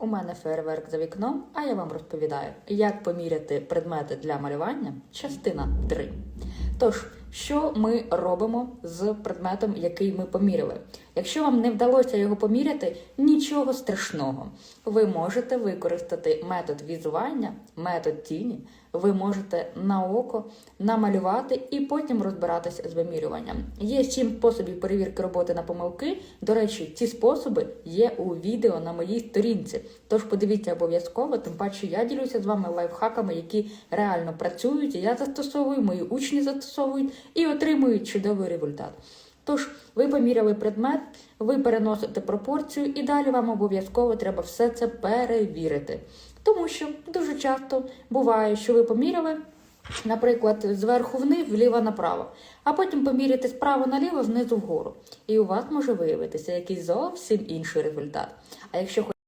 У мене фейерверк за вікном, а я вам розповідаю, як поміряти предмети для малювання, частина 3. Тож, що ми робимо з предметом, який ми поміряли? Якщо вам не вдалося його поміряти, нічого страшного. Ви можете використати метод візування, метод тіні. Ви можете на око намалювати і потім розбиратися з вимірюванням. Є сім способів перевірки роботи на помилки. До речі, ці способи є у відео на моїй сторінці. Тож подивіться обов'язково, тим паче я ділюся з вами лайфхаками, які реально працюють. Я застосовую, мої учні застосовують і отримують чудовий результат. Тож, ви поміряли предмет, ви переносите пропорцію, і далі вам обов'язково треба все це перевірити. Тому що дуже часто буває, що ви поміряли, наприклад, зверху вниз, вліво направо, а потім поміряти справа наліво, знизу вгору. І у вас може виявитися якийсь зовсім інший результат. А якщо